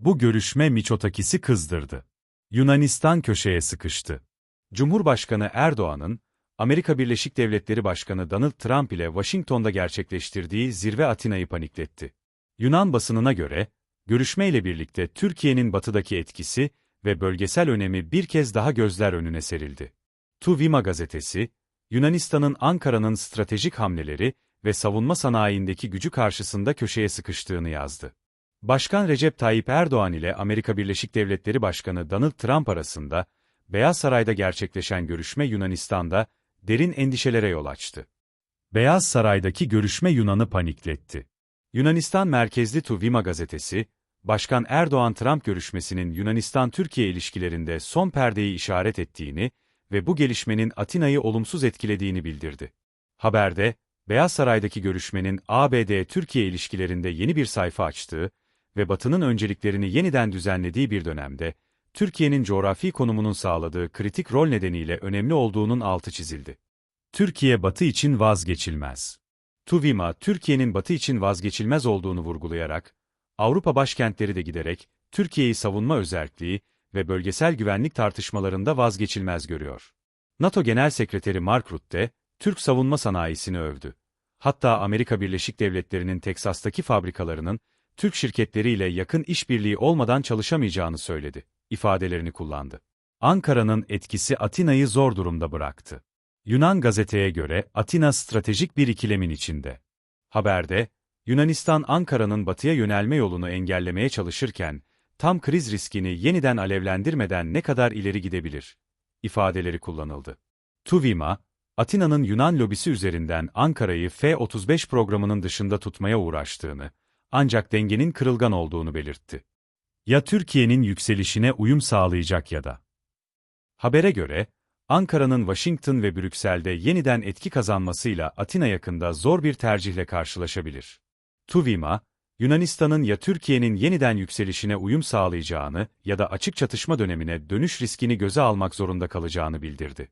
Bu görüşme Miçotakis'i kızdırdı. Yunanistan köşeye sıkıştı. Cumhurbaşkanı Erdoğan'ın, Amerika Birleşik Devletleri Başkanı Donald Trump ile Washington'da gerçekleştirdiği zirve Atina'yı panikletti. Yunan basınına göre, görüşmeyle birlikte Türkiye'nin batıdaki etkisi ve bölgesel önemi bir kez daha gözler önüne serildi. Tuvima gazetesi, Yunanistan'ın Ankara'nın stratejik hamleleri ve savunma sanayindeki gücü karşısında köşeye sıkıştığını yazdı. Başkan Recep Tayyip Erdoğan ile Amerika Birleşik Devletleri Başkanı Donald Trump arasında, Beyaz Saray'da gerçekleşen görüşme Yunanistan'da derin endişelere yol açtı. Beyaz Saray'daki görüşme Yunan'ı panikletti. Yunanistan merkezli Tuvima gazetesi, Başkan Erdoğan-Trump görüşmesinin Yunanistan-Türkiye ilişkilerinde son perdeyi işaret ettiğini ve bu gelişmenin Atina'yı olumsuz etkilediğini bildirdi. Haberde, Beyaz Saray'daki görüşmenin ABD-Türkiye ilişkilerinde yeni bir sayfa açtığı ve Batı'nın önceliklerini yeniden düzenlediği bir dönemde, Türkiye'nin coğrafi konumunun sağladığı kritik rol nedeniyle önemli olduğunun altı çizildi. Türkiye Batı için vazgeçilmez. Tuvima, Türkiye'nin Batı için vazgeçilmez olduğunu vurgulayarak, Avrupa başkentleri de giderek, Türkiye'yi savunma özelliği ve bölgesel güvenlik tartışmalarında vazgeçilmez görüyor. NATO Genel Sekreteri Mark Rutte, Türk savunma sanayisini övdü. Hatta Amerika Birleşik Devletleri'nin Teksas'taki fabrikalarının, Türk şirketleriyle yakın işbirliği olmadan çalışamayacağını söyledi, ifadelerini kullandı. Ankara'nın etkisi Atina'yı zor durumda bıraktı. Yunan gazeteye göre Atina stratejik bir ikilemin içinde. Haberde, Yunanistan Ankara'nın batıya yönelme yolunu engellemeye çalışırken, tam kriz riskini yeniden alevlendirmeden ne kadar ileri gidebilir? ifadeleri kullanıldı. Tuvima, Atina'nın Yunan lobisi üzerinden Ankara'yı F-35 programının dışında tutmaya uğraştığını, ancak dengenin kırılgan olduğunu belirtti. Ya Türkiye'nin yükselişine uyum sağlayacak ya da. Habere göre, Ankara'nın Washington ve Brüksel'de yeniden etki kazanmasıyla Atina yakında zor bir tercihle karşılaşabilir. Tuvima, Yunanistan'ın ya Türkiye'nin yeniden yükselişine uyum sağlayacağını ya da açık çatışma dönemine dönüş riskini göze almak zorunda kalacağını bildirdi.